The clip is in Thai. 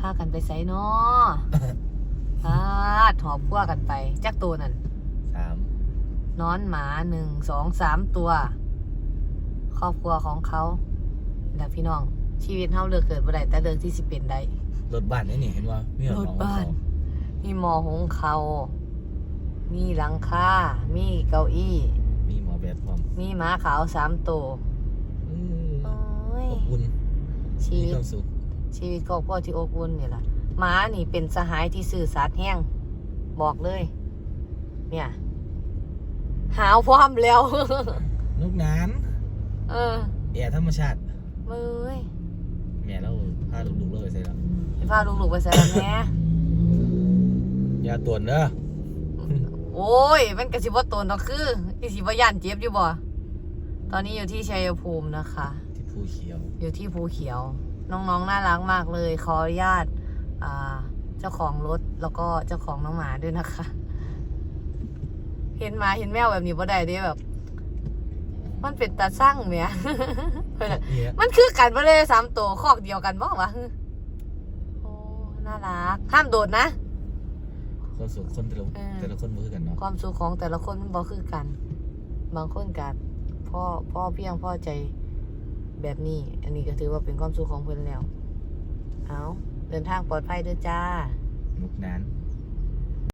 พากันไปไสเนาะพาดหอบพวกกันไป จักตัวนั่นสามนอนหมาหนึ่งสองสามตัว ครอบครัวของเขาแหละพี่น้อง ชีวิตเฮาเลือกเกิดบ่ได้แต่เลือกที่สิเป็นได้รถบ้านนี่นี่เห็นว่ามีรถบ้านมีหมอหงเขา มีหลังคา มีเก้าอี้ มีหมอแบดพร้อมมีหมาขาวสามตัวอืมโอ้ยอบอุ่นชีมีวิตความสุข ชีวิตครอบครัวที่อบอุ่นนี่แหละหมานี่เป็นสหายที่สื่อสัตย์แห้งบอกเลย เนี่ย หาวพร้อมแล้วนกนานเออแอร์ธรรมชาติเอ้ยแม่เราพาลูกๆเราไปใส่แล้วไปพาลูกๆไปใส่แล้วแหม่ยาตรวจเด้อโอ้ย มันกระสิบ่ตนเนาะคืออีสิบ่ย่านเจ็บอยู่บ่ ตอนนี้อยู่ที่ชัยภูมินะคะ ที่ภูเขียว อยู่ที่ภูเขียว น้องๆ น่ารักมากเลย ขออนุญาตอ่าเจ้าของรถแล้วก็เจ้าของน้องหมาด้วยนะคะ เห็นหมาเห็นแมวแบบนี้บ่ได้เด้แบบ มันเป็นตาสร้างเมียเพิ่นน่ะเนี่ยมันคือกันบ่เลยสามตัวคอกเดียวกันบ่วะโอ้น่ารักห้ามโดดนะความสุขคนแต่ละเออแต่ละคนบ่คือกันเนาะความสุขของแต่ละคนมันบ่คือกัน บางคนกัพ่อพ่อเพียงพ่อใจ แบบนี้ อันนี้ก็ถือว่าเป็นความสุขของเพิ่นแล้ว เอาเดินทางปลอดภัยเด้อจ้านกนั้น